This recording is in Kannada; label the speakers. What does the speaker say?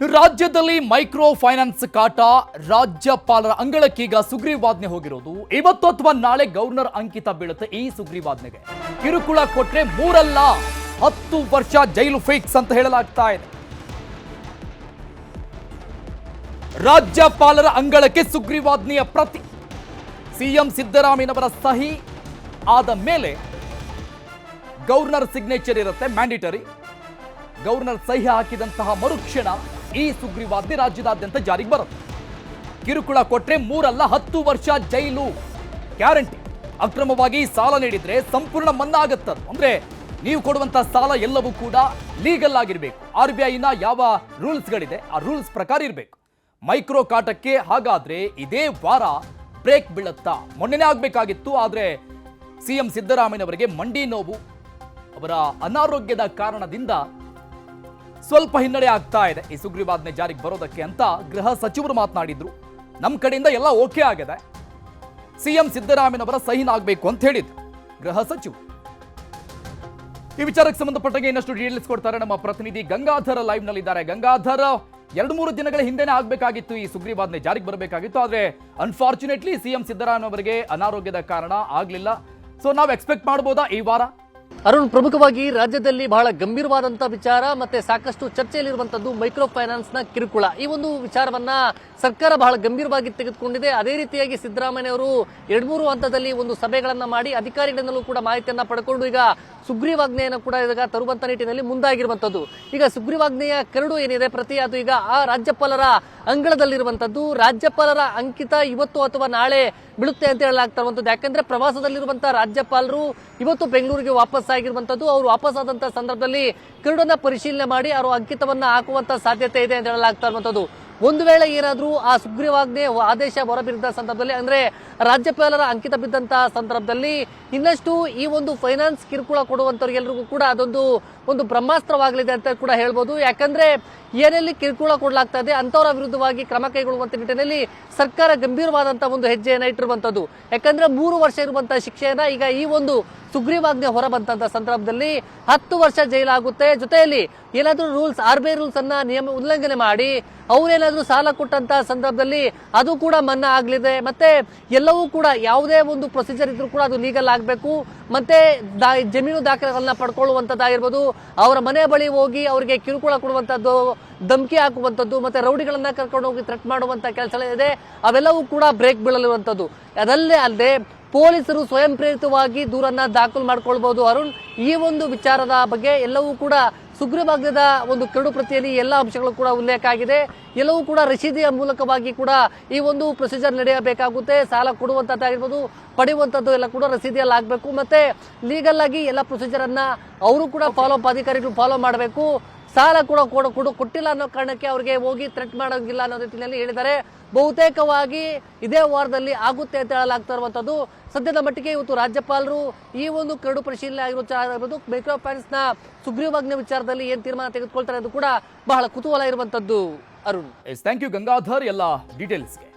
Speaker 1: ರಾಜ್ಯದಲ್ಲಿ ಮೈಕ್ರೋ ಫೈನಾನ್ಸ್ ಕಾಟ, ರಾಜ್ಯಪಾಲರ ಅಂಗಳಕ್ಕೀಗ ಸುಗ್ರೀವಾಜ್ಞೆ ಹೋಗಿರೋದು. ಇವತ್ತು ಅಥವಾ ನಾಳೆ ಗವರ್ನರ್ ಅಂಕಿತ ಬೀಳುತ್ತೆ ಈ ಸುಗ್ರೀವಾಜ್ಞೆಗೆ. ಕಿರುಕುಳ ಕೊಟ್ರೆ ಮೂರಲ್ಲ, ಹತ್ತು ವರ್ಷ ಜೈಲು ಫಿಕ್ಸ್ ಅಂತ ಹೇಳಲಾಗ್ತಾ ಇದೆ. ರಾಜ್ಯಪಾಲರ ಅಂಗಳಕ್ಕೆ ಸುಗ್ರೀವಾಜ್ಞೆಯ ಪ್ರತಿ. ಸಿಎಂ ಸಿದ್ದರಾಮಯ್ಯನವರ ಸಹಿ ಆದ ಮೇಲೆ ಗವರ್ನರ್ ಸಿಗ್ನೇಚರ್ ಇರುತ್ತೆ, ಮ್ಯಾಂಡಿಟರಿ. ಗವರ್ನರ್ ಸಹಿ ಹಾಕಿದಂತಹ ಮರುಕ್ಷಣ ಈ ಸುಗ್ರೀವಾಜ್ಞೆ ರಾಜ್ಯದಾದ್ಯಂತ ಜಾರಿಗೆ ಬರುತ್ತೆ. ಕಿರುಕುಳ ಕೊಟ್ಟರೆ ಮೂರಲ್ಲ ಹತ್ತು ವರ್ಷ ಜೈಲು. ಗ್ಯಾರಂಟಿ. ಅಕ್ರಮವಾಗಿ ಸಾಲ ನೀಡಿದ್ರೆ ಸಂಪೂರ್ಣ ಮನ್ನಾ ಆಗತ್ತದು ಅಂದ್ರೆ ನೀವು ಕೊಡುವಂತ ಸಾಲ ಎಲ್ಲವೂ ಕೂಡ ಲೀಗಲ್ ಆಗಿರ್ಬೇಕು. ಆರ್ ಬಿ ಐನ ಯಾವ ರೂಲ್ಸ್ಗಳಿದೆ, ಆ ರೂಲ್ಸ್ ಪ್ರಕಾರ ಇರಬೇಕು. ಮೈಕ್ರೋ ಕಾಟಕ್ಕೆ ಹಾಗಾದ್ರೆ ಇದೇ ವಾರ ಬ್ರೇಕ್ ಬೀಳುತ್ತಾ? ಮೊನ್ನೆನೇ ಆಗಬೇಕಾಗಿತ್ತು, ಆದ್ರೆ ಸಿಎಂ ಸಿದ್ದರಾಮಯ್ಯನವರಿಗೆ ಮಂಡಿ ನೋವು. ಅವರ ಅನಾರೋಗ್ಯದ ಕಾರಣದಿಂದ ಸ್ವಲ್ಪ ಹಿನ್ನಡೆ ಆಗ್ತಾ ಇದೆ. ಈ ಸುಗ್ರೀವಾಜ್ಞೆ ಜಾರಿಗೆ ಬರೋದಕ್ಕೆ ಅಂತ ಗೃಹ ಸಚಿವರು ಮಾತನಾಡಿದ್ರು. ನಮ್ಮ ಕಡೆಯಿಂದ ಎಲ್ಲ ಓಕೆ ಆಗಿದೆ. ಸಿಎಂ ಸಿದ್ದರಾಮಯ್ಯನವರ ಸಹಿನ್ ಆಗಬೇಕು ಅಂತ ಹೇಳಿದ್ರು ಗೃಹ ಸಚಿವ. ಈ ವಿಚಾರಕ್ಕೆ ಸಂಬಂಧಪಟ್ಟಂಗೆ ಇನ್ನಷ್ಟು ಡೀಟೇಲ್ಸ್ ಕೊಡ್ತಾರೆ ನಮ್ಮ ಪ್ರತಿನಿಧಿ ಗಂಗಾಧರ ಲೈವ್ ನಲ್ಲಿದ್ದಾರೆ. ಗಂಗಾಧರ, ಎರಡು ಮೂರು ದಿನಗಳ ಹಿಂದೆನೇ ಆಗಬೇಕಾಗಿತ್ತು. ಈ ಸುಗ್ರೀವಾಜ್ಞೆ ಜಾರಿಗೆ ಬರಬೇಕಾಗಿತ್ತು. ಆದ್ರೆ ಅನ್ಫಾರ್ಚುನೇಟ್ಲಿ ಸಿಎಂ ಸಿದ್ದರಾಮಯ್ಯ ಅನಾರೋಗ್ಯದ ಕಾರಣ ಆಗ್ಲಿಲ್ಲ. ಸೊ ನಾವು ಎಕ್ಸ್ಪೆಕ್ಟ್ ಮಾಡ್ಬೋದಾ ಈ ವಾರ?
Speaker 2: ಅರುಣ್ ಪ್ರಮುಖವಾಗಿ ರಾಜ್ಯದಲ್ಲಿ ಬಹಳ ಗಂಭೀರವಾದಂತ ವಿಚಾರ ಮತ್ತೆ ಸಾಕಷ್ಟು ಚರ್ಚೆಯಲ್ಲಿರುವಂತದ್ದು ಮೈಕ್ರೋ ಫೈನಾನ್ಸ್ನ ಕಿರುಕುಳ. ಈ ಒಂದು ವಿಚಾರವನ್ನ ಸರ್ಕಾರ ಬಹಳ ಗಂಭೀರವಾಗಿ ತೆಗೆದುಕೊಂಡಿದೆ. ಅದೇ ರೀತಿಯಾಗಿ ಸಿದ್ದರಾಮಯ್ಯ ಅವರು ಎರಡು ಮೂರು ಹಂತದಲ್ಲಿ ಒಂದು ಸಭೆಗಳನ್ನ ಮಾಡಿ ಅಧಿಕಾರಿಗಳಿಂದಲೂ ಕೂಡ ಮಾಹಿತಿಯನ್ನ ಪಡ್ಕೊಂಡು ಈಗ ಸುಗ್ರೀವಾಜ್ಞೆಯನ್ನು ಕೂಡ ಈಗ ತರುವಂತ ನಿಟ್ಟಿನಲ್ಲಿ ಮುಂದಾಗಿರುವಂತದ್ದು. ಈಗ ಸುಗ್ರೀವಾಜ್ಞೆಯ ಕರಡು ಏನಿದೆ, ಪ್ರತಿ ಅದು ಈಗ ಆ ರಾಜ್ಯಪಾಲರ ಅಂಗಳದಲ್ಲಿರುವಂತದ್ದು. ರಾಜ್ಯಪಾಲರ ಅಂಕಿತ ಇವತ್ತು ಅಥವಾ ನಾಳೆ ಬೀಳುತ್ತೆ ಅಂತ ಹೇಳಲಾಗ್ತಾ ಇರುವಂತದ್ದು. ಯಾಕಂದ್ರೆ ಪ್ರವಾಸದಲ್ಲಿರುವಂತಹ ರಾಜ್ಯಪಾಲರು ಇವತ್ತು ಬೆಂಗಳೂರಿಗೆ ವಾಪಸ್ ಆಗಿರುವಂತದ್ದು ಅವರು ವಾಪಸ್ ಆದಂತ ಸಂದರ್ಭದಲ್ಲಿ ಕಿರುಡನ್ನ ಪರಿಶೀಲನೆ ಮಾಡಿ ಅವರು ಅಂಕಿತವನ್ನ ಹಾಕುವಂತ ಸಾಧ್ಯತೆ ಇದೆ ಅಂತ ಹೇಳಲಾಗ್ತಾ ಇರುವಂತದ್ದು. ಒಂದು ವೇಳೆ ಏನಾದ್ರೂ ಆ ಸುಗ್ರೀವಾಜ್ಞೆ ಆದೇಶ ಹೊರಬಿದ್ದ ಸಂದರ್ಭದಲ್ಲಿ, ಅಂದ್ರೆ ರಾಜ್ಯಪಾಲರ ಅಂಕಿತ ಬಿದ್ದಂತಹ ಸಂದರ್ಭದಲ್ಲಿ ಇನ್ನಷ್ಟು ಈ ಒಂದು ಫೈನಾನ್ಸ್ ಕಿರುಕುಳ ಕೊಡುವಂತವ್ರಿಗೆಲ್ಲರಿಗೂ ಕೂಡ ಅದೊಂದು ಒಂದು ಬ್ರಹ್ಮಾಸ್ತ್ರವಾಗಲಿದೆ ಅಂತ ಕೂಡ ಹೇಳ್ಬೋದು. ಯಾಕಂದ್ರೆ ಏನೆಲ್ಲಿ ಕಿರುಕುಳ ಕೊಡಲಾಗ್ತಾ ಇದೆ ಅಂತವರ ವಿರುದ್ಧವಾಗಿ ಕ್ರಮ ಕೈಗೊಳ್ಳುವಂತ ನಿಟ್ಟಿನಲ್ಲಿ ಸರ್ಕಾರ ಗಂಭೀರವಾದಂತಹ ಒಂದು ಹೆಜ್ಜೆಯನ್ನ ಇಟ್ಟಿರುವಂತದ್ದು ಯಾಕಂದ್ರೆ ಮೂರು ವರ್ಷ ಇರುವಂತಹ ಶಿಕ್ಷೆಯನ್ನ ಈಗ ಈ ಒಂದು ಸುಗ್ರೀವಾಜ್ಞೆ ಹೊರ ಸಂದರ್ಭದಲ್ಲಿ ಹತ್ತು ವರ್ಷ ಜೈಲಾಗುತ್ತೆ. ಜೊತೆಯಲ್ಲಿ ಏನಾದ್ರೂ rules, R B I rules ಅನ್ನ ನಿಯಮ ಉಲ್ಲಂಘನೆ ಮಾಡಿ ಅವರೇನಾದ್ರೂ ಸಾಲ ಕೊಟ್ಟಂತ ಸಂದರ್ಭದಲ್ಲಿ ಅದು ಕೂಡ ಮನ್ನಾ ಆಗಲಿದೆ. ಮತ್ತೆ ಎಲ್ಲವೂ ಕೂಡ ಯಾವುದೇ ಒಂದು ಪ್ರೊಸೀಜರ್ ಇದ್ರೂ ಕೂಡ ಅದು ಲೀಗಲ್ ಆಗಬೇಕು. ಮತ್ತೆ ದಾ- ಜಮೀನು ದಾಖಲೆಗಳನ್ನ ಪಡ್ಕೊಳ್ಳುವಂಥದ್ದಾಗಿರ್ಬೋದು ಅವರ ಮನೆ ಬಳಿ ಹೋಗಿ ಅವರಿಗೆ ಕಿರುಕುಳ ಕೊಡುವಂತದ್ದು, ಧಮಕಿ ಹಾಕುವಂಥದ್ದು ಮತ್ತೆ ರೌಡಿಗಳನ್ನ ಕರ್ಕೊಂಡು ಹೋಗಿ ಥ್ರೆಟ್ ಮಾಡುವಂತ ಕೆಲಸ ಇದೆ. ಅವೆಲ್ಲವೂ ಕೂಡ ಬ್ರೇಕ್ ಬೀಳಲಿರುವಂಥದ್ದು ಅದಲ್ಲೇ ಅಲ್ಲದೆ ಪೊಲೀಸರು ಸ್ವಯಂ ಪ್ರೇರಿತವಾಗಿ ದೂರನ್ನ ದಾಖಲು ಮಾಡ್ಕೊಳ್ಬಹುದು ಅರುಣ್. ಈ ಒಂದು ವಿಚಾರದ ಬಗ್ಗೆ ಎಲ್ಲವೂ ಕೂಡ ಸುಗ್ರೀವಾಜ್ಞದ ಒಂದು ಕರಡು ಪ್ರತಿಯಲ್ಲಿ ಎಲ್ಲ ಅಂಶಗಳು ಕೂಡ ಉಲ್ಲೇಖ ಆಗಿದೆ. ಎಲ್ಲವೂ ಕೂಡ ರಸೀದಿಯ ಮೂಲಕವಾಗಿ ಕೂಡ ಈ ಒಂದು ಪ್ರೊಸೀಜರ್ ನಡೆಯಬೇಕಾಗುತ್ತೆ. ಸಾಲ ಕೊಡುವಂತದ್ದಾಗಿರ್ಬೋದು ಪಡೆಯುವಂತದ್ದು ಎಲ್ಲ ಕೂಡ ರಸೀದಿಯಲ್ಲಿ ಆಗಬೇಕು. ಮತ್ತೆ ಲೀಗಲ್ ಆಗಿ ಎಲ್ಲ ಪ್ರೊಸೀಜರನ್ನು ಅವರು ಕೂಡ ಫಾಲೋ ಅಪ್ ಅಧಿಕಾರಿಗಳು ಫಾಲೋ ಮಾಡಬೇಕು. ಸಾಲ ಕೂಡ ಕೊಡ ಕೊಡು ಕೊಟ್ಟಿಲ್ಲ ಅನ್ನೋ ಕಾರಣಕ್ಕೆ ಅವರಿಗೆ ಹೋಗಿ ಥ್ರೆಟ್ ಮಾಡೋಂಗಿಲ್ಲ ಅನ್ನೋ ರೀತಿಯಲ್ಲಿ ಹೇಳಿದ್ದಾರೆ. ಬಹುತೇಕವಾಗಿ ಇದೇ ವಾರದಲ್ಲಿ ಆಗುತ್ತೆ ಅಂತ ಹೇಳಲಾಗ್ತಾ ಇರುವಂತದ್ದು. ಸದ್ಯದ ಮಟ್ಟಿಗೆ ಇವತ್ತು ರಾಜ್ಯಪಾಲರು ಈ ಒಂದು ಕರಡು ಪರಿಶೀಲನೆ ಆಗಿರೋ ಮೈಕ್ರೋ ಫೈನಾನ್ಸ್ನ ಸುಗ್ರೀವಾಜ್ಞೆ ವಿಚಾರದಲ್ಲಿ ಏನು ತೀರ್ಮಾನ ತೆಗೆದುಕೊಳ್ತಾರೆ ಅದು ಕೂಡ ಬಹಳ ಕುತೂಹಲ ಇರುವಂತದ್ದು. ಅರುಣ್.
Speaker 1: Thank you Gangadhar. ಎಲ್ಲ ಡೀಟೇಲ್ಸ್ಗೆ